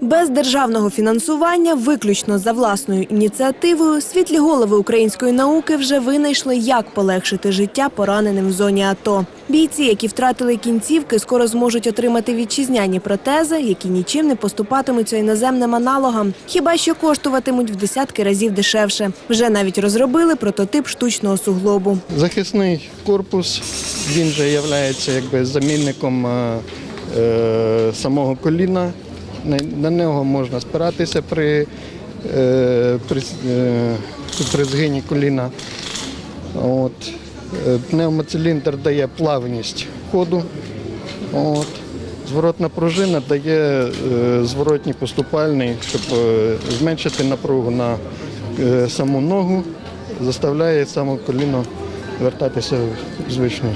Без державного фінансування, виключно за власною ініціативою, світлі голови української науки вже винайшли, як полегшити життя пораненим в зоні АТО. Бійці, які втратили кінцівки, скоро зможуть отримати вітчизняні протези, які нічим не поступатимуться іноземним аналогам, хіба що коштуватимуть в десятки разів дешевше. Вже навіть розробили прототип штучного суглобу. Захисний корпус, він же є якби замінником е, е, самого коліна. На, нього можна спиратися при, е, при, е, при згині коліна. От. Е, Пневмоциліндр дає плавність ходу. От. Зворотна пружина дає зворотній поступальний, щоб зменшити напругу на саму ногу, заставляє саме коліно вертатися в звичний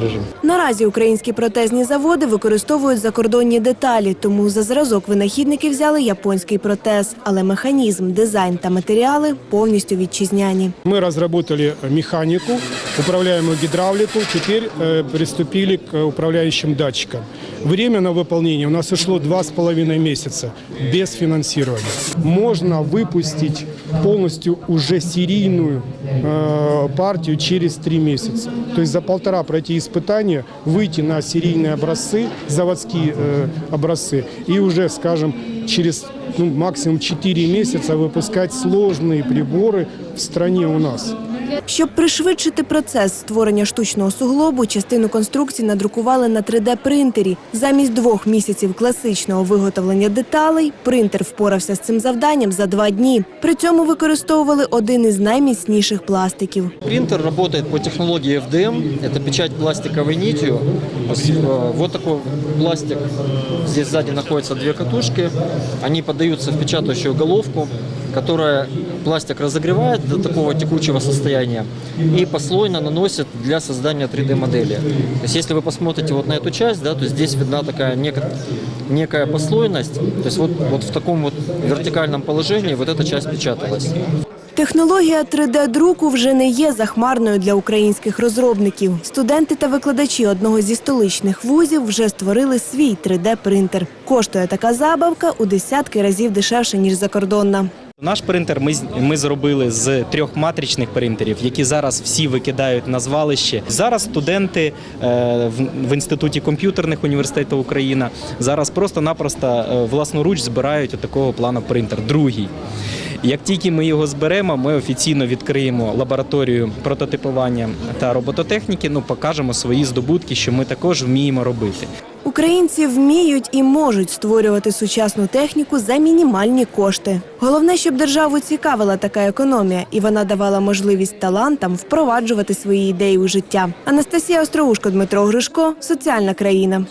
режим. Наразі українські протезні заводи використовують закордонні деталі, тому за зразок винахідники взяли японський протез, але механізм, дизайн та матеріали повністю вітчизняні. Ми розробили механику, управляемую гидравлику, теперь э, приступили к управляющим датчикам. Время на выполнение у нас ушло два с половиной месяца без финансирования. Можно выпустить полностью уже серийную э, партию через три месяца. То есть за полтора пройти испытания, выйти на серийные образцы, заводские э, образцы, и уже, скажем, через ну, максимум 4 месяца выпускать сложные приборы в стране у нас. Щоб пришвидшити процес створення штучного суглобу, частину конструкції надрукували на 3D-принтері. Замість двох місяців класичного виготовлення деталей принтер впорався з цим завданням за два дні. При цьому використовували один із найміцніших пластиків. Принтер работает по технологии FDM, это печать пластиковой нитью. Э, Вот такой пластик, здесь сзади находятся две катушки, они поддаются в печатающую головку, которая пластик разогревает до такого текучего состояния и послойно наносит для создания 3D-модели. То есть если вы посмотрите вот на эту часть, да, то здесь видна такая нека- некая послойность, то есть вот, вот в таком вот вертикальном положении вот эта часть печаталась. Технологія 3D-друку вже не є захмарною для українських розробників. Студенти та викладачі одного зі столичних вузів вже створили свій 3D-принтер. Коштує така забавка у десятки разів дешевше, ніж закордонна. Наш принтер ми, ми зробили з трьох матричних принтерів, які зараз всі викидають на звалище. Зараз студенти е, в, в інституті комп'ютерних університету Україна зараз просто-напросто е, власноруч збирають такого плану принтер, другий. Як тільки ми його зберемо, ми офіційно відкриємо лабораторію прототипування та робототехніки. Ну покажемо свої здобутки, що ми також вміємо робити. Українці вміють і можуть створювати сучасну техніку за мінімальні кошти. Головне, щоб державу цікавила така економія, і вона давала можливість талантам впроваджувати свої ідеї у життя. Анастасія Остроушко, Дмитро Гришко, соціальна країна.